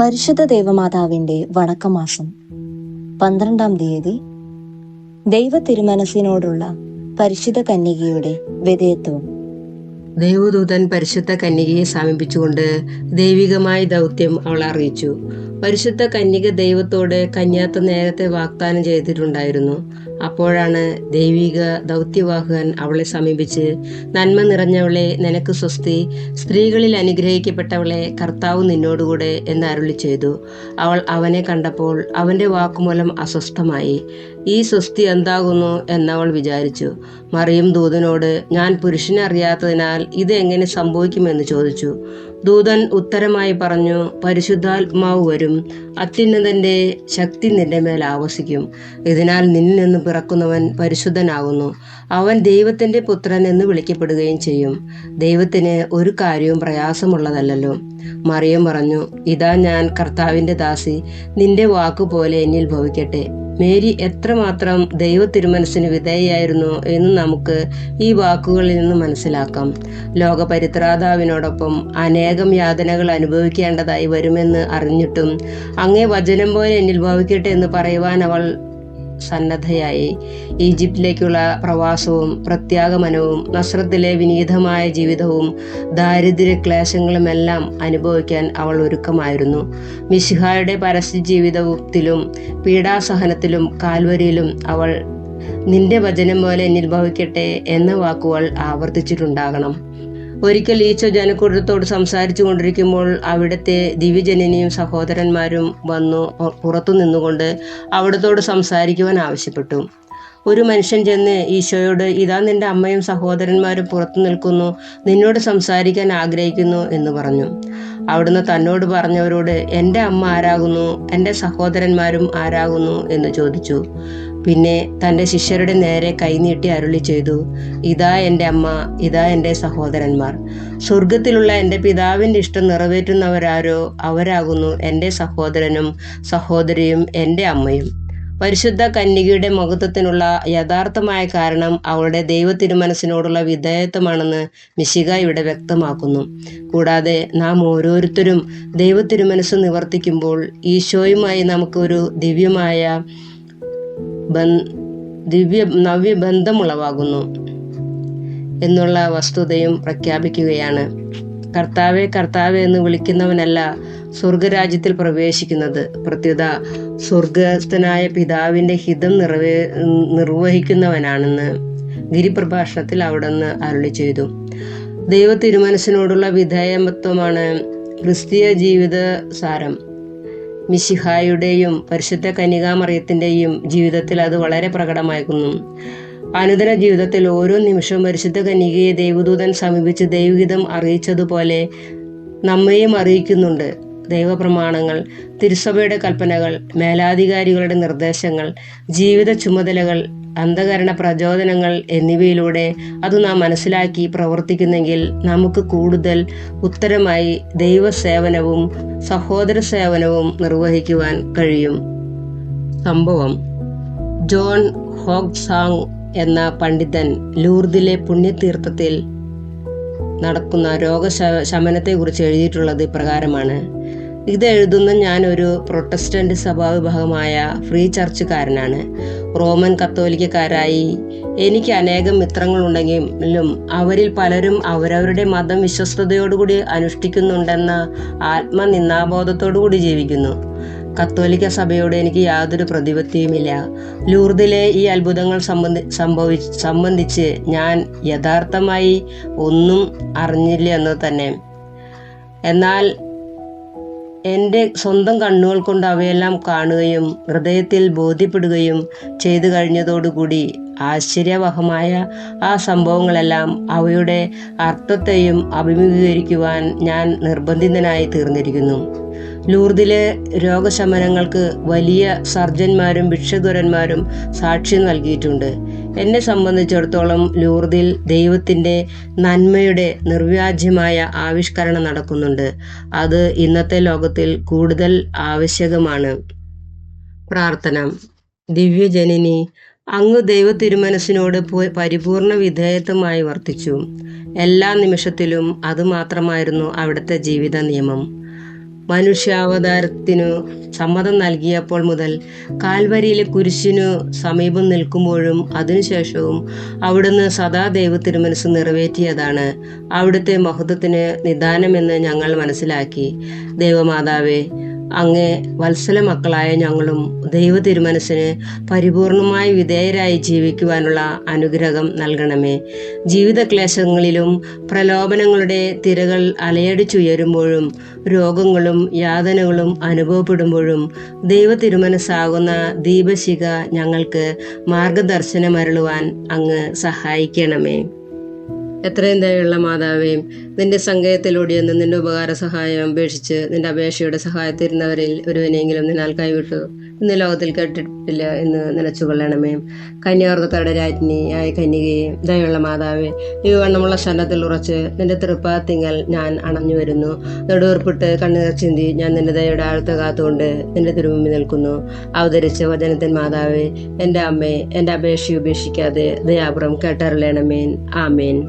പരിശുദ്ധ ദേവമാതാവിന്റെ വണക്കമാസം പന്ത്രണ്ടാം തീയതി ദൈവ തിരുമനസിനോടുള്ള പരിശുദ്ധ കന്യകയുടെ വിധേയത്വം. ദൈവദൂതൻ പരിശുദ്ധ കന്യകയെ സമീപിച്ചുകൊണ്ട് ദൈവികമായ ദൗത്യം അവൾ അറിയിച്ചു. പരിശുദ്ധ കന്യക ദൈവത്തോട് കന്യാത്ത നേരത്തെ വാഗ്ദാനം ചെയ്തിട്ടുണ്ടായിരുന്നു. അപ്പോഴാണ് ദൈവിക ദൗത്യവാഹകൻ അവളെ സമീപിച്ച് നന്മ നിറഞ്ഞവളെ നിനക്ക് സ്വസ്തി സ്ത്രീകളിൽ അനുഗ്രഹിക്കപ്പെട്ടവളെ കർത്താവ് നിന്നോടുകൂടെ എന്ന് അരുളി ചെയ്തു. അവൾ അവനെ കണ്ടപ്പോൾ അവന്റെ വാക്കുമൂലം അസ്വസ്ഥമായി. ഈ സ്വസ്തി എന്താകുന്നു എന്നവൾ വിചാരിച്ചു. മറിയം ദൂതനോട് ഞാൻ പുരുഷനെ അറിയാത്തതിനാൽ ഇത് എങ്ങനെ സംഭവിക്കുമെന്ന് ചോദിച്ചു. ദൂതൻ ഉത്തരമായി പറഞ്ഞു പരിശുദ്ധാത്മാവ് വരും. അത്യുന്നതന്റെ ശക്തി നിന്റെ മേൽ ആവസിക്കും. ഇതിനാൽ നിന്നിൽ നിന്ന് പിറക്കുന്നവൻ പരിശുദ്ധനാകുന്നു. അവൻ ദൈവത്തിന്റെ പുത്രൻ എന്ന് വിളിക്കപ്പെടുകയും ചെയ്യും. ദൈവത്തിന് ഒരു കാര്യവും പ്രയാസമുള്ളതല്ലല്ലോ. മറിയം പറഞ്ഞു ഇതാ ഞാൻ കർത്താവിന്റെ ദാസി. നിന്റെ വാക്കുപോലെ എന്നിൽ ഭവിക്കട്ടെ. മേരി എത്രമാത്രം ദൈവ തിരുമനസ്സിന് വിധേയായിരുന്നു എന്ന് നമുക്ക് ഈ വാക്കുകളിൽ നിന്ന് മനസ്സിലാക്കാം. ലോക പരിത്രാതാവിനോടൊപ്പം അനേകം യാതനകൾ അനുഭവിക്കേണ്ടതായി വരുമെന്ന് അറിഞ്ഞിട്ടും അങ്ങേ വചനം പോലെ എന്നിൽ ഭവിക്കട്ടെ എന്ന് പറയുവാൻ അവൾ സന്നദ്ധയായി. ഈജിപ്തിലേക്കുള്ള പ്രവാസവും പ്രത്യാഗമനവും നസ്രത്തിലെ വിനീതമായ ജീവിതവും ദാരിദ്ര്യ ക്ലേശങ്ങളുമെല്ലാം അനുഭവിക്കാൻ അവൾ ഒരുക്കമായിരുന്നു. മിശിഹായുടെ പരസ്യ ജീവിതത്തിലും പീഡാസഹനത്തിലും കാൽവരിയിലും അവൾ നിന്റെ വചനം പോലെ എന്നിൽ ഭവിക്കട്ടെ എന്ന വാക്കുകൾ ആവർത്തിച്ചിട്ടുണ്ടാകണം. ഒരിക്കൽ ഈശോ ജനക്കൂട്ടത്തോട് സംസാരിച്ചു കൊണ്ടിരിക്കുമ്പോൾ അവിടുത്തെ ദിവ്യജനനിയും സഹോദരന്മാരും വന്നു പുറത്തു നിന്നുകൊണ്ട് അവിടത്തോട് സംസാരിക്കുവാൻ ആവശ്യപ്പെട്ടു. ഒരു മനുഷ്യൻ ചെന്ന് ഈശോയോട് ഇതാ നിന്റെ അമ്മയും സഹോദരന്മാരും പുറത്തു നിൽക്കുന്നു നിന്നോട് സംസാരിക്കാൻ ആഗ്രഹിക്കുന്നു എന്ന് പറഞ്ഞു. അവിടുന്ന് തന്നോട് പറഞ്ഞവരോട് എന്റെ അമ്മ ആരാകുന്നു? എന്റെ സഹോദരന്മാരും ആരാകുന്നു? എന്ന് ചോദിച്ചു. പിന്നെ തന്റെ ശിഷ്യരുടെ നേരെ കൈനീട്ടി അരുളി ചെയ്തു ഇതാ എന്റെ അമ്മ ഇതാ എന്റെ സഹോദരന്മാർ. സ്വർഗത്തിലുള്ള എന്റെ പിതാവിന്റെ ഇഷ്ടം നിറവേറ്റുന്നവരാരോ അവരാകുന്നു എന്റെ സഹോദരനും സഹോദരിയും എന്റെ അമ്മയും. പരിശുദ്ധ കന്യകയുടെ മഹത്വത്തിനുള്ള യഥാർത്ഥമായ കാരണം അവളുടെ ദൈവ തിരുമനസിനോടുള്ള വിധേയത്വമാണെന്ന് മിശിക ഇവിടെ വ്യക്തമാക്കുന്നു. കൂടാതെ നാം ഓരോരുത്തരും ദൈവ തിരുമനസ് നിവർത്തിക്കുമ്പോൾ ഈശോയുമായി നമുക്കൊരു ദിവ്യമായ ദിവ്യ നവ്യബന്ധമുളവാകുന്നു എന്നുള്ള വസ്തുതയും പ്രഖ്യാപിക്കുകയാണ്. കർത്താവെ കർത്താവെ എന്ന് വിളിക്കുന്നവനല്ല സ്വർഗരാജ്യത്തിൽ പ്രവേശിക്കുന്നത്. പ്രത്യുത സ്വർഗസ്ഥനായ പിതാവിന്റെ ഹിതം നിറവേ നിർവഹിക്കുന്നവനാണെന്ന് ഗിരിപ്രഭാഷണത്തിൽ അവിടുന്ന് അരുളി ചെയ്തു. ദൈവ തിരുമനസിനോടുള്ള വിധേയമത്വമാണ് ക്രിസ്തീയ ജീവിത സാരം മിശിഹായുടെയും പരിശുദ്ധ കന്യകാമറിയത്തിന്റെയും ജീവിതത്തിൽ അത് വളരെ പ്രകടമാക്കുന്നു അനുദിന ജീവിതത്തിൽ ഓരോ നിമിഷവും പരിശുദ്ധ കന്യകയെ ദൈവദൂതൻ സമീപിച്ച് ദൈവഗീതം അറിയിച്ചതുപോലെ നമ്മയും അറിയിക്കുന്നുണ്ട്. ദൈവപ്രമാണങ്ങൾ തിരുസഭയുടെ കൽപ്പനകൾ മേലാധികാരികളുടെ നിർദ്ദേശങ്ങൾ ജീവിത ചുമതലകൾ അന്ധകരണ പ്രചോദനങ്ങൾ എന്നിവയിലൂടെ അത് നാം മനസ്സിലാക്കി പ്രവർത്തിക്കുന്നെങ്കിൽ നമുക്ക് കൂടുതൽ ഉത്തരമായി ദൈവസേവനവും സഹോദര സേവനവും നിർവഹിക്കുവാൻ കഴിയും. സംഭവം. ജോൺ ഹോഗ്സാങ് എന്ന പണ്ഡിതൻ ലൂർദിലെ പുണ്യതീർത്ഥത്തിൽ നടക്കുന്ന രോഗശമനത്തെക്കുറിച്ച് എഴുതിയിട്ടുള്ളത് ഇപ്രകാരമാണ്. ഇത് എഴുതുന്ന ഞാൻ ഒരു പ്രൊട്ടസ്റ്റന്റ് സഭാവിഭാഗമായ ഫ്രീ ചർച്ചുകാരനാണ്. റോമൻ കത്തോലിക്കക്കാരായി എനിക്ക് അനേകം മിത്രങ്ങളുണ്ടെങ്കിലും അവരിൽ പലരും അവരവരുടെ മതം വിശ്വസ്തയോടുകൂടി അനുഷ്ഠിക്കുന്നുണ്ടെന്ന ആത്മനിന്ദാബോധത്തോടുകൂടി ജീവിക്കുന്നു. കത്തോലിക്ക സഭയോട് എനിക്ക് യാതൊരു പ്രതിപത്തിയുമില്ല. ലൂർദിലെ ഈ അത്ഭുതങ്ങൾ സംബന്ധി സംഭവി സംബന്ധിച്ച് ഞാൻ യഥാർത്ഥമായി ഒന്നും അറിഞ്ഞില്ല എന്ന് തന്നെ. എന്നാൽ എന്റെ സ്വന്തം കണ്ണുകൾ കൊണ്ട് അവയെല്ലാം കാണുകയും ഹൃദയത്തിൽ ബോധ്യപ്പെടുകയും ചെയ്തു കഴിഞ്ഞതോടുകൂടി ആശ്ചര്യവഹമായ ആ സംഭവങ്ങളെല്ലാം അവയുടെ അർത്ഥത്തെയും അഭിമുഖീകരിക്കുവാൻ ഞാൻ നിർബന്ധിതനായി തീർന്നിരിക്കുന്നു. ലൂർദിലെ രോഗശമനങ്ങൾക്ക് വലിയ സർജന്മാരും ഭിക്ഷധുരന്മാരും സാക്ഷ്യം നൽകിയിട്ടുണ്ട്. എന്നെ സംബന്ധിച്ചിടത്തോളം ലൂർദിൽ ദൈവത്തിന്റെ നന്മയുടെ നിർവ്യാജ്യമായ ആവിഷ്കരണം നടക്കുന്നുണ്ട്. അത് ഇന്നത്തെ ലോകത്തിൽ കൂടുതൽ ആവശ്യകമാണ്. പ്രാർത്ഥന. ദിവ്യജനനി അങ്ങ് ദൈവ തിരുമനസിനോട് പരിപൂർണ വിധേയത്വമായി വർത്തിച്ചു. എല്ലാ നിമിഷത്തിലും അത് മാത്രമായിരുന്നു അവിടുത്തെ ജീവിത നിയമം മനുഷ്യാവതാരത്തിനു സമ്മതം നൽകിയപ്പോൾ മുതൽ കാൽവരിയിലെ കുരിശിനു സമീപം നിൽക്കുമ്പോഴും അതിനുശേഷവും അവിടുന്ന് സദാ ദൈവത്തിന് തിരുമനസ് നിറവേറ്റിയതാണ് അവിടുത്തെ മഹത്വത്തിന് നിദാനമെന്ന് ഞങ്ങൾ മനസ്സിലാക്കി. ദൈവമാതാവേ അങ്ങേ വത്സല മക്കളായ ഞങ്ങളും ദൈവ തിരുമനസ്സിന് പരിപൂർണമായി വിധേയരായി ജീവിക്കുവാനുള്ള അനുഗ്രഹം നൽകണമേ. ജീവിത ക്ലേശങ്ങളിലും പ്രലോഭനങ്ങളുടെ തിരകൾ അലയടിച്ചുയരുമ്പോഴും രോഗങ്ങളും യാതനകളും അനുഭവപ്പെടുമ്പോഴും ദൈവ തിരുമനസ്സാകുന്ന ദീപശിഖ ഞങ്ങൾക്ക് മാർഗദർശനമരുളുവാൻ അങ്ങ് സഹായിക്കണമേ. എത്രയും ദയുള്ള മാതാവേയും നിന്റെ സങ്കേതത്തിലൂടെയൊന്ന് നിന്റെ ഉപകാര സഹായം അപേക്ഷിച്ച് നിന്റെ അപേക്ഷയുടെ സഹായത്തിരുന്നവരിൽ ഒരുവനെങ്കിലും നിന്നാൽ കൈവിട്ടു. ഇന്ന് ലോകത്തിൽ കേട്ടിട്ടില്ല എന്ന് നിലച്ചുകൊള്ളണമേ. രാജ്ഞി ആയ കന്യകയെ ദയുള്ള മാതാവേ ഈ വണ്ണമുള്ള ശരണത്തിൽ ഉറച്ച് നിന്റെ തൃപ്പാത്തിങ്കൽ ഞാൻ അണഞ്ഞു വരുന്നു. നെടുവർപ്പിട്ട് കണ്ണീർ ചിന്തി ഞാൻ നിന്റെ ദയയുടെ ആഴത്ത് കാത്തുകൊണ്ട് നിന്റെ തിരുമുമ്പിൽ നിൽക്കുന്നു. അവതരിച്ച വചനത്തിൻ മാതാവേ എന്റെ അമ്മേ എന്റെ അപേക്ഷ ഉപേക്ഷിക്കാതെ ദയാപുറം കേട്ടറിയണമേൻ ആമേൻ.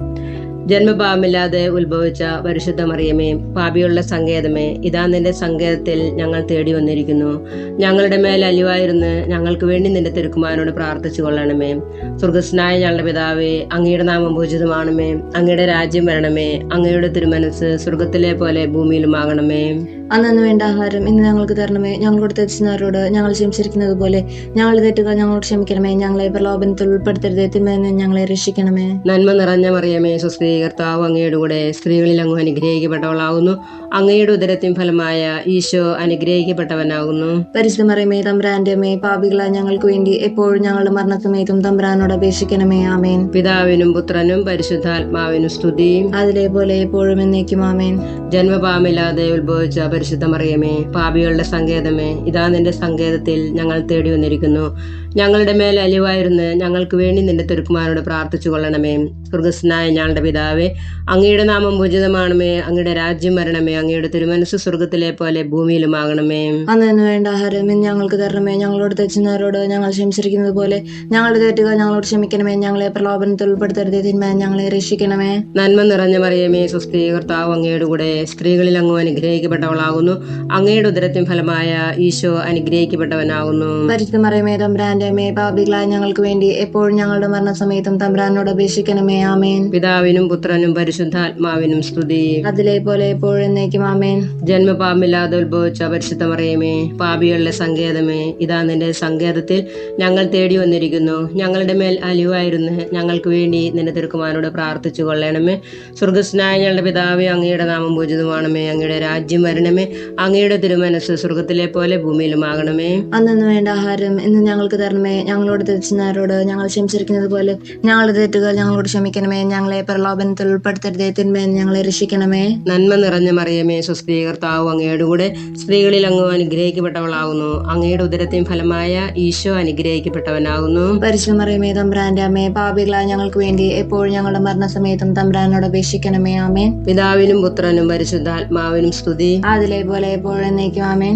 ജന്മഭാവമില്ലാതെ ഉത്ഭവിച്ച പരിശുദ്ധ മറിയമേ പാപിയുള്ള സങ്കേതമേ ഇതാ നിന്റെ സങ്കേതത്തിൽ ഞങ്ങൾ തേടി വന്നിരിക്കുന്നു. ഞങ്ങളുടെ മേൽ അലിവായിരുന്ന് ഞങ്ങൾക്ക് വേണ്ടി നിന്റെ തിരുക്കുമാരനോട് പ്രാർത്ഥിച്ചു കൊള്ളണമേ സ്വർഗസ്നായ ഞങ്ങളുടെ പിതാവേ അങ്ങയുടെ നാമം പൂജിതമാണമേ. അങ്ങയുടെ രാജ്യം വരണമേ. അങ്ങയുടെ തിരുമനസ് സ്വർഗത്തിലെ പോലെ ഭൂമിയിലുമാകണമേ. അന്നു വേണ്ട ആഹാരം ഇന്ന് ഞങ്ങൾക്ക് തരണമേ. ഞങ്ങളോട് തെറ്റിച്ചവരോട് ഞങ്ങൾ ക്ഷമിച്ചിരിക്കുന്നത് പോലെ ഞങ്ങൾ തെറ്റുകൾ ഞങ്ങളോട് ക്ഷമിക്കണമേ. ഞങ്ങളെ പ്രലോഭനത്തിൽ ഉൾപ്പെടുത്തരുത്. തിന്മയെന്ന് ഞങ്ങളെ രക്ഷിക്കണമേ. നന്മ നിറഞ്ഞ മറിയമേ സ്വസ്ഥീകർത്താവ് അങ്ങയുടെ കൂടെ സ്ത്രീകളിൽ അങ്ങ് അനുഗ്രഹിക്കപ്പെട്ടവളാകുന്നു അങ്ങയുടെ ഉദരത്തിൻ ഫലമായ ഈശോ അനുഗ്രഹിക്കപ്പെട്ടവനാകുന്നു. പരിശുദ്ധമറിയമേ തമ്പ്രാന്റെ അമ്മേ പാപികള ഞങ്ങൾക്ക് വേണ്ടി എപ്പോഴും ഞങ്ങളുടെ മരണസമയത്തും തമ്പ്രാനോട് അപേക്ഷിക്കണമേ ആമേൻ. പിതാവിനും പുത്രനും പരിശുദ്ധാത്മാവിനും സ്തുതി അതിലെ പോലെ എപ്പോഴും എന്നേക്കും ആമേൻ. ജന്മപാമില്ലാതെ ഉത്ഭവിച്ച പരിശുദ്ധമറിയമേ പാപികളുടെ സങ്കേതമേ ഇതാ നിന്റെ സങ്കേതത്തിൽ ഞങ്ങൾ തേടി വന്നിരിക്കുന്നു. ഞങ്ങളുടെ മേൽ അലിവായിരുന്ന് ഞങ്ങൾക്ക് വേണ്ടി നിന്റെ തിരുക്കുമാരോട് പ്രാർത്ഥിച്ചു കൊള്ളണമേ സ്വർഗസ്നായ ഞങ്ങളുടെ പിതാവേ അങ്ങയുടെ നാമം ഉചിതമാണമേ അങ്ങയുടെ രാജ്യം വരണമേ അങ്ങയുടെ തിരുമനസ് സ്വർഗത്തിലെ പോലെ ഭൂമിയിലുമാകണമേ അന്നു വേണ്ട ആഹാരം ഇന്ന് ഞങ്ങൾക്ക് തരണമേ. ഞങ്ങളോട് തെച്ചുന്നവരോട് ഞങ്ങൾ ക്ഷമിച്ചിരിക്കുന്നത് പോലെ ഞങ്ങളുടെ തെറ്റുകൾ ഞങ്ങളോട് ക്ഷമിക്കണമേ. ഞങ്ങളെ പ്രലോഭനത്തിൽ ഉൾപ്പെടുത്തരുത് തിന്മ ഞങ്ങളെ രക്ഷിക്കണമേ. നന്മ നിറഞ്ഞ മറിയമേ സ്വസ്ഥീകർത്താവ് അങ്ങയുടെ കൂടെ സ്ത്രീകളിൽ അങ്ങ് അനുഗ്രഹിക്കപ്പെട്ടവളാകുന്നു. അങ്ങയുടെ ഉദരത്തിൻ ഫലമായ ഈശോ അനുഗ്രഹിക്കപ്പെട്ടവനാകുന്നു. പരിശുദ്ധ മറിയമേ തമ്പ്രാന്റെ അമ്മേ പാപികളായ ഞങ്ങൾക്ക് വേണ്ടി എപ്പോഴും ഞങ്ങളുടെ മരണസമയത്തും തമ്പ്രാനോട് അപേക്ഷിക്കണമേ. ആമേൻ. പിതാവിനും പുത്രനും പരിശുദ്ധാത്മാവിനും സ്തുതി. അതിലെ പോലെ എപ്പോഴും എന്നേക്കും ആമേൻ. ജന്മപാപമില്ലാതെ ഉത്ഭവിച്ച പരിശുദ്ധ മറിയമേ പാപികളുടെ സങ്കേതമേ ഇതാ നിന്റെ സങ്കേതത്തിൽ ഞങ്ങൾ തേടി വന്നിരിക്കുന്നു. ഞങ്ങളുടെ മേൽ അലിവായിരുന്നു. ഞങ്ങൾക്ക് വേണ്ടി നിന്റെ തിരുക്കുമാരോട് പ്രാർത്ഥിച്ചു കൊള്ളണമേ. സ്വർഗസ്നായ ഞങ്ങളുടെ പിതാവേ അങ്ങയുടെ നാമം പൂജിതമാണമേ. അങ്ങയുടെ രാജ്യം വരണമേ. അങ്ങയുടെ തിരുമനസ് സ്വർഗത്തിലെ പോലെ ഭൂമിയിലുമാകണമേ. അന്നു വേണ്ട ആഹാരം ഇന്ന് ഞങ്ങൾക്ക് തരണമേ. ഞങ്ങളോട് തിരിച്ചുനാരോട് ഞങ്ങൾ ക്ഷമിച്ചിരിക്കുന്നത് പോലെ ഞങ്ങളുടെ തെറ്റുകൾ ഞങ്ങളോട് ക്ഷമിക്കണമേ. ഞങ്ങളെ പ്രലോഭനത്തിൽ ഉൾപ്പെടുത്തരുതേ. തിന്മേ ഞങ്ങളെ രക്ഷിക്കണമേ. നന്മ നിറഞ്ഞ മറിയമേ സ്വസ്തി കർത്താവ് അങ്ങയുടെ കൂടെ സ്ത്രീകളിൽ അങ്ങ് അനുഗ്രഹിക്കപ്പെട്ടവളാകുന്നു. അങ്ങയുടെ ഉദരത്തെയും ഫലമായ ഈശോ അനുഗ്രഹിക്കപ്പെട്ടവനാകുന്നു. പരിശുദ്ധ മറിയമേ തമ്പ്രാന്റെ അമ്മേ പാപികളായ ഞങ്ങൾക്ക് വേണ്ടി എപ്പോഴും ഞങ്ങളുടെ മരണസമയത്തും തമ്പ്രാനോട് അപേക്ഷിക്കണമേ. ആമേൻ. പിതാവിനും പുത്രനും പരിശുദ്ധാത്മാവിനും സ്തുതി. അതിലെ പോലെ എപ്പോഴും എന്നേക്കും. ആമേൻ.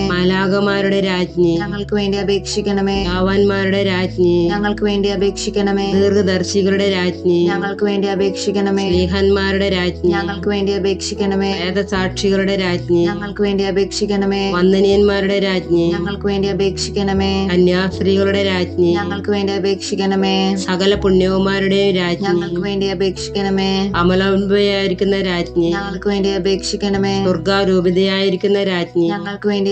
മാലാകമാരുടെ രാജ്ഞി ഞങ്ങൾക്ക് വേണ്ടി അപേക്ഷിക്കണമേ യാവാന്മാരുടെ രാജ്ഞി ഞങ്ങൾക്ക് വേണ്ടി അപേക്ഷിക്കണമേ ദീർഘദർശികളുടെ രാജ്ഞി ഞങ്ങൾക്ക് വേണ്ടി അപേക്ഷിക്കണമേ സ്നേഹന്മാരുടെ രാജ്ഞി ഞങ്ങൾക്ക് വേണ്ടി അപേക്ഷിക്കണമേ വേദസാക്ഷികളുടെ രാജ്ഞി ഞങ്ങൾക്ക് വേണ്ടി അപേക്ഷിക്കണമേ വന്ദനീയന്മാരുടെ രാജ്ഞി ഞങ്ങൾക്ക് വേണ്ടി അപേക്ഷിക്കണമേ കന്യാസ്ത്രീകളുടെ രാജ്ഞി ഞങ്ങൾക്ക് വേണ്ടി അപേക്ഷിക്കണമേ സകല പുണ്യവുമാരുടെ രാജ്ഞി ഞങ്ങൾക്ക് വേണ്ടി അപേക്ഷിക്കണമേ അമലംബയായിരിക്കുന്ന രാജ്ഞി ഞങ്ങൾക്ക് വേണ്ടി അപേക്ഷിക്കണമേ ദുർഗാരൂപിതയായിരിക്കുന്ന രാജ്ഞി ഞങ്ങൾക്ക് വേണ്ടി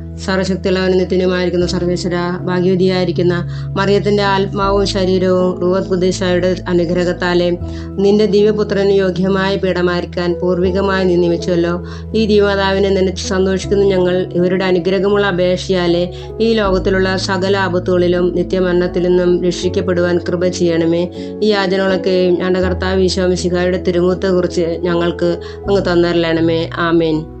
സർവശക്തിയുള്ളവനും നിത്യനുമായിരിക്കുന്ന സർവേശ്വര. ഭാഗ്യവതിയായിരിക്കുന്ന മറിയത്തിന്റെ ആത്മാവും ശരീരവും റൂവത് കുദേശായുടെ അനുഗ്രഹത്താലെ നിന്റെ ദിവ്യപുത്രന് യോഗ്യമായ പീഠമായിരിക്കാൻ പൂർവികമായി നീ നിയമിച്ചുവല്ലോ. ഈ ദിവമാതാവിനെ നനച്ച് സന്തോഷിക്കുന്ന ഞങ്ങൾ. ഇവരുടെ അനുഗ്രഹമുള്ള അപേക്ഷയാലെ ഈ ലോകത്തിലുള്ള സകല ആപത്തുകളിലും നിത്യമരണത്തിൽ നിന്നും രക്ഷിക്കപ്പെടുവാൻ കൃപ ചെയ്യണമേ. ഈ യാചനകളൊക്കെയും ഞങ്ങളുടെ കർത്താവ് ഈശോമിശിഖായുടെ തിരുമുഖത്തെക്കുറിച്ച് ഞങ്ങൾക്ക് അങ്ങ് തന്നരലണമേ ആമേൻ.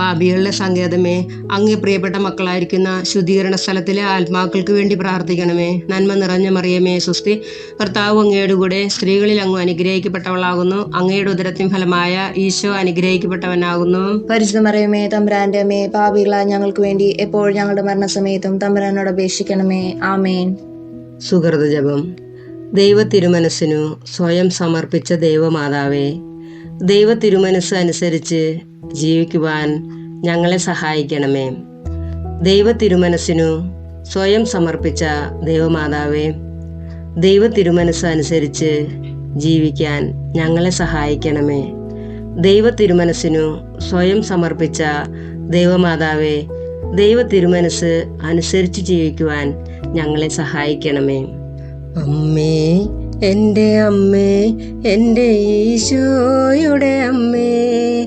പാപികളുടെ സങ്കേതമേ. അങ്ങേ പ്രിയപ്പെട്ട മക്കളായിരിക്കുന്ന ശുദ്ധീകരണ സ്ഥലത്തിലെ ആത്മാക്കൾക്ക് വേണ്ടി പ്രാർത്ഥിക്കണമേ. നന്മ നിറഞ്ഞ മറിയമേ സുസ്തി. കർത്താവ് അങ്ങയുടെ കൂടെ സ്ത്രീകളിൽ അങ്ങ് അനുഗ്രഹിക്കപ്പെട്ടവളാകുന്നു. അങ്ങയുടെ ഉദരത്തിൻ ഫലമായ ഈശോ അനുഗ്രഹിക്കപ്പെട്ടവനാകുന്നു. പരിശുദ്ധ മറിയമേ തമ്പ്രാന്റെ അമ്മേ പാപികളായ ഞങ്ങൾക്ക് വേണ്ടി എപ്പോഴും ഞങ്ങളുടെ മരണസമയത്തും തമ്പ്രാനോട് അപേക്ഷിക്കണമേ. ആമേൻ. സുഹൃത ജപം. ദൈവ തിരുമനസ്സിനു സ്വയം സമർപ്പിച്ച ദൈവമാതാവേ ദൈവ തിരുമനസ് അനുസരിച്ച് ജീവിക്കുവാൻ ഞങ്ങളെ സഹായിക്കണമേ. ദൈവ തിരുമനസ്സിനു സ്വയം സമർപ്പിച്ച ദൈവമാതാവേ ദൈവ തിരുമനസ് അനുസരിച്ച് ജീവിക്കാൻ ഞങ്ങളെ സഹായിക്കണമേ. ദൈവ തിരുമനസ്സിനു സ്വയം സമർപ്പിച്ച ദൈവമാതാവേ ദൈവ തിരുമനസ് അനുസരിച്ച് ജീവിക്കുവാൻ ഞങ്ങളെ സഹായിക്കണമേ. അമ്മേ എന്റെ അമ്മേ എന്റെ ഈശോയുടെ അമ്മേ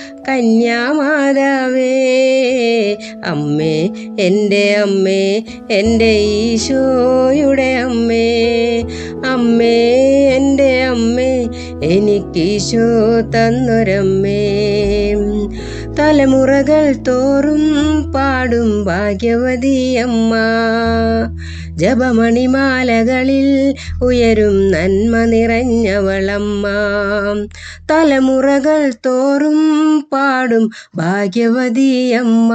കന്യാമാതാവേ അമ്മേ എന്റെ അമ്മേ എന്റെ ഈശോയുടെ അമ്മേ അമ്മേ എന്റെ അമ്മേ എനിക്കീശോ തന്നൊരമ്മേ. തലമുറകൾ തോറും പാടും ഭാഗ്യവതി അമ്മ. ജപമണിമാലകളിൽ ഉയരും നന്മ നിറഞ്ഞവളമ്മ. തലമുറകൾ തോറും പാടും ഭാഗ്യവതി അമ്മ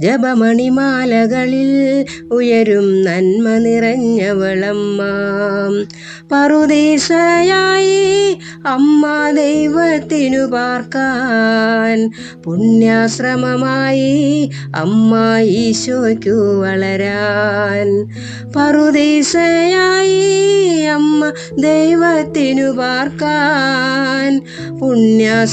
ജപമണിമാലകളിൽ ഉയരും നന്മ നിറഞ്ഞവളമ്മ. പറുദേശയായി അമ്മ ദൈവത്തിനു പാർക്കാൻ പുണ്യാശ്രമമായി അമ്മ ഈശോയ്ക്കു വളരാൻ. പറുദേശയായി അമ്മ ദൈവത്തിനു പാർക്കാൻ പുണ്യാശ്രമമായി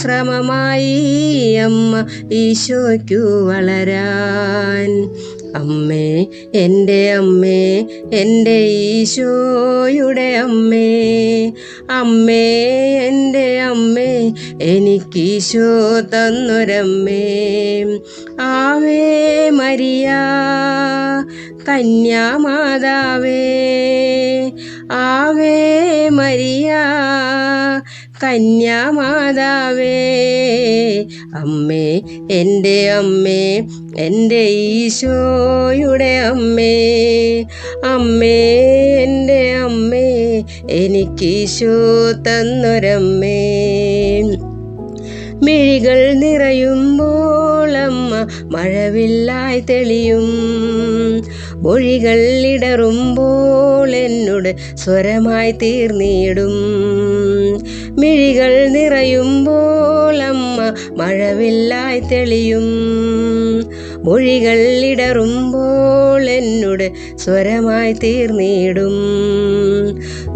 അമ്മ ഈശോയ്ക്കു വളരാൻ. അമ്മേ എന്റെ അമ്മേ എന്റെ ഈശോയുടെ അമ്മേ. അമ്മേ എന്റെ അമ്മേ എനിക്കീശോ തന്നൊരമ്മേ. ആവേ മരിയ കന്യാമാതാവേ. ആവേ മരിയ കന്യാമാതാവേ അമ്മേ എന്റെ അമ്മേ എന്റെ ഈശോയുടെ അമ്മേ അമ്മേ എന്റെ അമ്മേ എനിക്കീശോ തന്നൊരമ്മേ. മിഴികൾ നിറയുമ്പോൾ അമ്മ മഴവില്ലായി തെളിയും. മൊഴികൾ ഇടറുമ്പോൾ എന്നോട് സ്വരമായി തീർന്നിടും. മിഴികൾ നിറയുമ്പോൾ അമ്മ മഴവില്ലായി തെളിയും. മൊഴികൾ ഇടറുമ്പോൾ എന്നോട് സ്വരമായി തീർന്നിടും.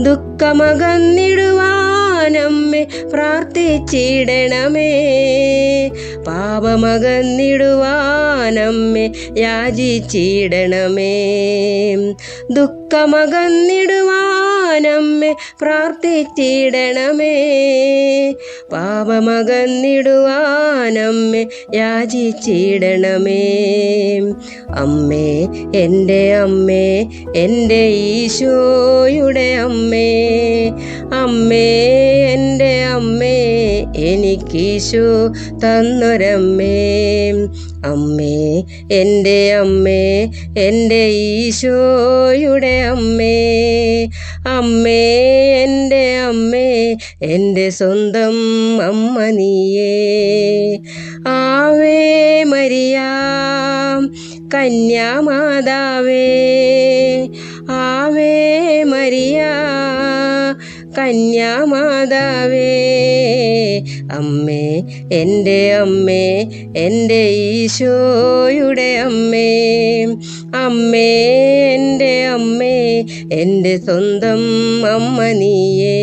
ദുഃഖമകന്നിടുവാനമ്മേ പ്രാർത്ഥിച്ചിടണമേ. പാപമകന്നിടുവാനമ്മേ യാചിച്ചിടണമേ. ദുഃഖമകന്നിടുവാനമ്മേ പ്രാർത്ഥിച്ചിടണമേ. പാപമകന്നിടുവാനമ്മേ യാചിച്ചിടണമേ. അമ്മേ എന്റെ അമ്മേ എന്റെ ഈശോയുടെ അമ്മേ. അമ്മേ എന്റെ അമ്മേ എനിക്കീശോ തന്നൊരമ്മേ. അമ്മേ എന്റെ അമ്മേ എന്റെ ഈശോയുടെ അമ്മേ. അമ്മേ എന്റെ അമ്മേ എന്റെ സ്വന്തം അമ്മ നീയേ ആവേ മരിയ കന്യാമാതാവേ. ആവേ മരിയ കന്യാമാതാവേ. അമ്മേ എന്റെ അമ്മേ എന്റെ ഈശോയുടെ അമ്മേ. അമ്മേ എന്റെ അമ്മേ എന്റെ സ്വന്തം അമ്മ നീയേ.